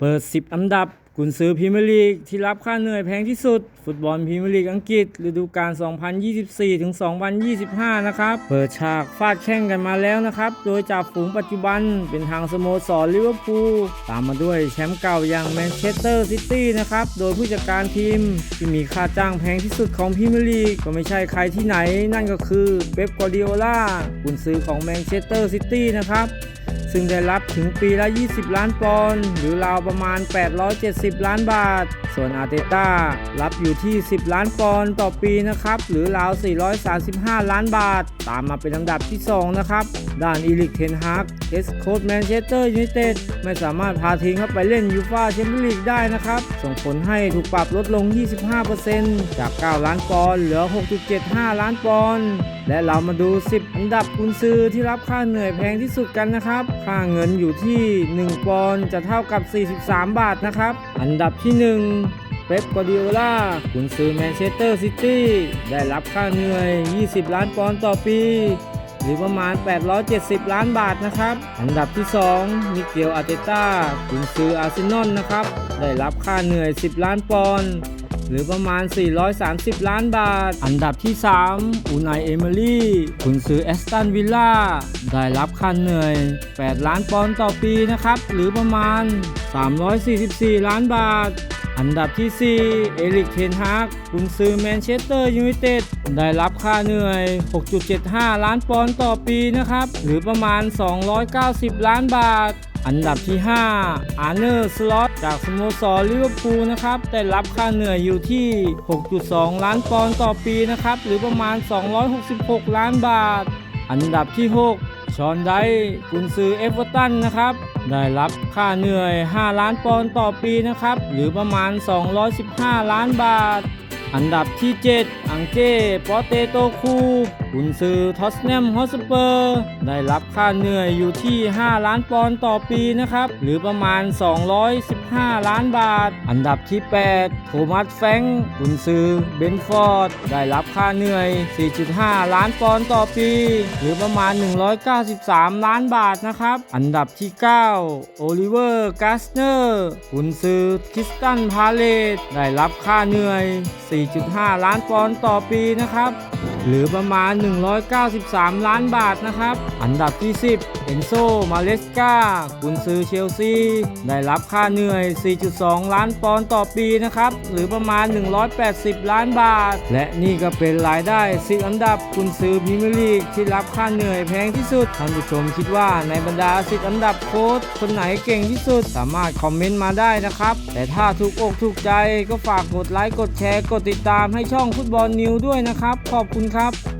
เปิด 10 อันดับ กุนซือพรีเมียร์ลีกที่รับค่าเหนื่อยแพงที่สุด ฟุตบอลพรีเมียร์ลีกอังกฤษฤดูกาล 2024 ถึง 2025 นะครับ เปิดฉากฟาดแข่งกันมาแล้วนะครับ โดยจากฝูงปัจจุบันเป็นทางสโมสรลิเวอร์พูลตามมาด้วยแชมป์เก่าอย่างแมนเชสเตอร์ซิตี้นะครับ โดยผู้จัดการทีมที่มีค่าจ้างแพงที่สุดของพรีเมียร์ลีกก็ไม่ใช่ใครที่ไหน นั่นก็คือเป๊ป กวาร์ดิโอลากุนซือของแมนเชสเตอร์ซิตี้นะครับ ซึ่งได้รับถึงปีละ 20 ล้านปอนด์หรือราวประมาณ 870 ล้านบาท ส่วนอาร์เตต้ารับอยู่ที่ 10 ล้านปอนด์ต่อปีนะครับ หรือราว 435 ล้านบาท ตามมาเป็นลำดับที่ 2 นะครับ ด้านอีลิกเทนฮากเอสโคดแมนเชสเตอร์ยูไนเต็ดไม่สามารถพาทีมเข้าไปเล่นยูฟาแชมเปี้ยนลีกได้นะครับ ส่งผลให้ถูกปรับลดลง 25%จาก 9 ล้านปอนด์เหลือ 6.75 ล้านปอนด์และเรามาดู 10 อันดับกุนซือที่รับค่าเหนื่อยแพงที่สุดกันนะครับค่าเงินอยู่ที่ 1 ปอนด์จะเท่ากับ 43 บาทนะครับ อันดับที่ 1 เป๊ปกวาดิโอลากุนซือแมนเชสเตอร์ซิตี้ได้รับค่าเหนื่อย 20 ล้านปอนด์ต่อปี หรือประมาณ 870 ล้านบาทนะครับ อันดับที่ 2 มิเกลอาร์เตต้ากุนซืออาร์เซนอลนะครับ ได้รับค่าเหนื่อย 10 ล้านปอนด์ หรือประมาณ 430 ล้านบาท อันดับที่ 3อูนายเอเมอรี่กุนซือแอสตันวิลล่าได้รับค่าเหนื่อย 8 ล้านปอนด์ต่อปีนะครับ หรือประมาณ 344 ล้านบาทอันดับที่ 4 เอริก เทนฮากกุนซือแมนเชสเตอร์ยูไนเต็ด ได้รับค่าเหนื่อย 6.75 ล้านปอนด์ต่อปีนะครับ หรือประมาณ 290 ล้านบาท อันดับที่ 5 อาร์เนอร์สล็อตจากสโมสรลิเวอร์พูลนะครับ ได้รับค่าเหนื่อยอยู่ที่ 6.2 ล้านปอนด์ต่อปีนะครับ หรือประมาณ 266 ล้านบาท อันดับที่ 6 ชอนไดกุนซือเอฟเวอร์ตันนะครับ ได้รับค่าเหนื่อย 5 ล้านปอนด์ต่อปีนะครับ หรือประมาณ 215 ล้านบาท อันดับที่ 7 อังเก้ปอเตโตคู กุนซือทอสแนมฮอสเปอร์ ได้รับค่าเหนื่อยอยู่ที่ 5 ล้านปอนด์ต่อปีนะครับ หรือประมาณ 215 ล้านบาท อันดับที่ 8 โทมัสแฟงค์กุนซือเบนฟอร์ด ได้รับค่าเหนื่อย 4.5 ล้านปอนด์ต่อปี หรือประมาณ 193 ล้านบาทนะครับ อันดับที่ 9 โอลิเวอร์กาสเนอร์กุนซือคริสตันพาเลตได้รับค่าเหนื่อย 4.5 ล้านปอนด์ต่อปีนะครับ หรือประมาณ 193 ล้านบาทนะครับ อันดับที่ 10 เอนโซ มาเลสกากุนซือเชลซี ได้รับค่าเหนื่อย 4.2 ล้านปอนด์ต่อปีนะครับ หรือประมาณ 180 ล้านบาท และนี่ก็เป็นรายได้10อันดับกุนซือพรีเมียร์ลีกที่รับค่าเหนื่อยแพงที่สุด ท่านผู้ชมคิดว่าในบรรดา10อันดับโค้ชคนไหนเก่งที่สุด สามารถคอมเมนต์มาได้นะครับ แต่ถ้าถูกอกถูกใจก็ฝากกดไลค์ กดแชร์ กดติดตามให้ช่องฟุตบอลนิวด้วยนะครับ ขอบคุณครับ